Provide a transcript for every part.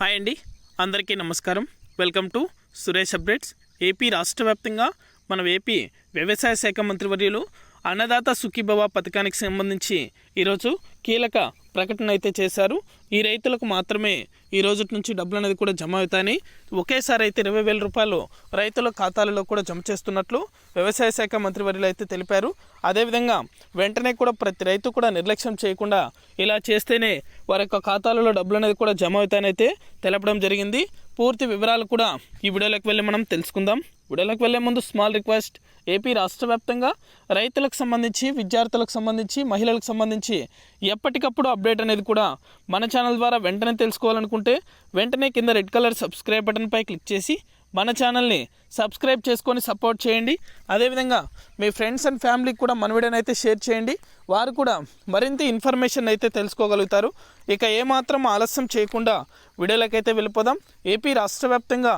Hi అండి అందరికీ నమస్కారం. Welcome to Suresh updates AP రాష్ట్ర వ్యాప్తంగా మనం ఏపీ వ్యవసాయ శాఖ మంత్రివర్యులు అన్నదాత సుఖీభవ పథకానికి సంబంధించి ఈరోజు కీలక ప్రకటన అయితే చేశారు. ఈ రైతులకు మాత్రమే ఈ రోజు నుంచి డబ్బులు అనేది కూడా జమ అవుతాయని ఒకేసారి అయితే ఇరవై వేల రూపాయలు రైతుల ఖాతాలలో కూడా జమ చేస్తున్నట్లు వ్యవసాయ శాఖ మంత్రి వర్యులు అయితే తెలిపారు. అదేవిధంగా వెంటనే కూడా ప్రతి రైతు కూడా నిర్లక్ష్యం చేయకుండా ఇలా చేస్తేనే వారి యొక్క ఖాతాలలో డబ్బులు అనేది కూడా జమ అవుతాయని అయితే తెలపడం జరిగింది. పూర్తి వివరాలు కూడా ఈ వీడియోలోకి వెళ్ళి మనం తెలుసుకుందాం. వీడియోలోకి వెళ్ళే ముందు స్మాల్ రిక్వెస్ట్ ఏపీ రాష్ట్ర వ్యాప్తంగా రైతులకు సంబంధించి విద్యార్థులకు సంబంధించి మహిళలకు సంబంధించి ఎప్పటికప్పుడు అప్డేట్ అనేది కూడా మన ఛానల్ ద్వారా వెంటనే తెలుసుకోవాలనుకుంటే వెంటనే కింద రెడ్ కలర్ సబ్స్క్రైబ్ బటన్పై క్లిక్ చేసి మన ఛానల్ని సబ్స్క్రైబ్ చేసుకొని సపోర్ట్ చేయండి. అదేవిధంగా మీ ఫ్రెండ్స్ అండ్ ఫ్యామిలీకి కూడా మన వీడియోని అయితే షేర్ చేయండి. వారు కూడా మరింత ఇన్ఫర్మేషన్ అయితే తెలుసుకోగలుగుతారు. ఇక ఏమాత్రం ఆలస్యం చేయకుండా వీడియోలకైతే వెళ్ళిపోదాం. ఏపీ రాష్ట్ర వ్యాప్తంగా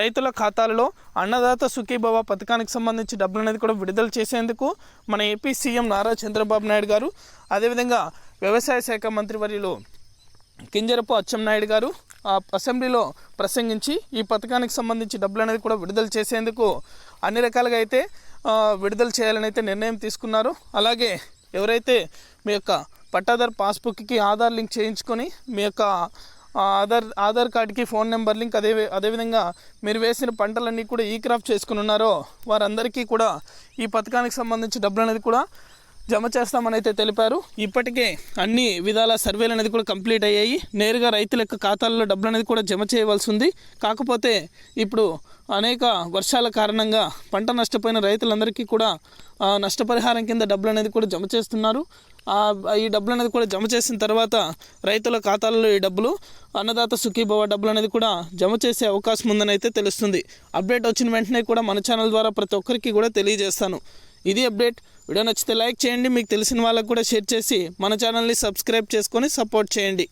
రైతుల ఖాతాలలో అన్నదాత సుఖీభవ పథకానికి సంబంధించి డబ్బులు అనేది కూడా విడుదల చేసేందుకు మన ఏపీ సీఎం నారా చంద్రబాబు నాయుడు గారు అదేవిధంగా వ్యవసాయ శాఖ మంత్రివర్యులు కింజరపు అచ్చెన్నాయుడు గారు అసెంబ్లీలో ప్రసంగించి ఈ పథకానికి సంబంధించి డబ్బులు అనేది కూడా విడుదల చేసేందుకు అన్ని రకాలుగా అయితే విడుదల చేయాలని అయితే నిర్ణయం తీసుకున్నారు. అలాగే ఎవరైతే మీ యొక్క పట్టాదార్ పాస్బుక్కి ఆధార్ లింక్ చేయించుకొని మీ యొక్క ఆధార్ ఆధార్ కార్డ్కి ఫోన్ నెంబర్ లింక్ అదే అదేవిధంగా మీరు వేసిన పంటలన్నీ కూడా ఈ క్రాఫ్ట్ చేసుకుని ఉన్నారో వారందరికీ కూడా ఈ పథకానికి సంబంధించి డబ్బులు అనేది కూడా జమ చేస్తామని అయితే తెలిపారు. ఇప్పటికే అన్ని విధాల సర్వేలు అనేది కూడా కంప్లీట్ అయ్యాయి. నేరుగా రైతుల యొక్క ఖాతాల్లో డబ్బులు అనేది కూడా జమ చేయవలసి ఉంది. కాకపోతే ఇప్పుడు అనేక వర్షాల కారణంగా పంట నష్టపోయిన రైతులందరికీ కూడా నష్టపరిహారం కింద డబ్బులు అనేది కూడా జమ చేస్తున్నారు. ఈ డబ్బులు అనేది కూడా జమ చేసిన తర్వాత రైతుల ఖాతాల్లో ఈ డబ్బులు అన్నదాత సుఖీభవ డబ్బులు అనేది కూడా జమ చేసే అవకాశం ఉందని అయితే తెలుస్తుంది. అప్డేట్ వచ్చిన వెంటనే కూడా మన ఛానల్ ద్వారా ప్రతి ఒక్కరికి కూడా తెలియజేస్తాను. ఇది అప్డేట్. వీడియో నచ్చితే లైక్ చేయండి. మీకు తెలిసిన వాళ్ళకు కూడా షేర్ చేసి మన ఛానల్ని సబ్స్క్రైబ్ చేసుకొని సపోర్ట్ చేయండి.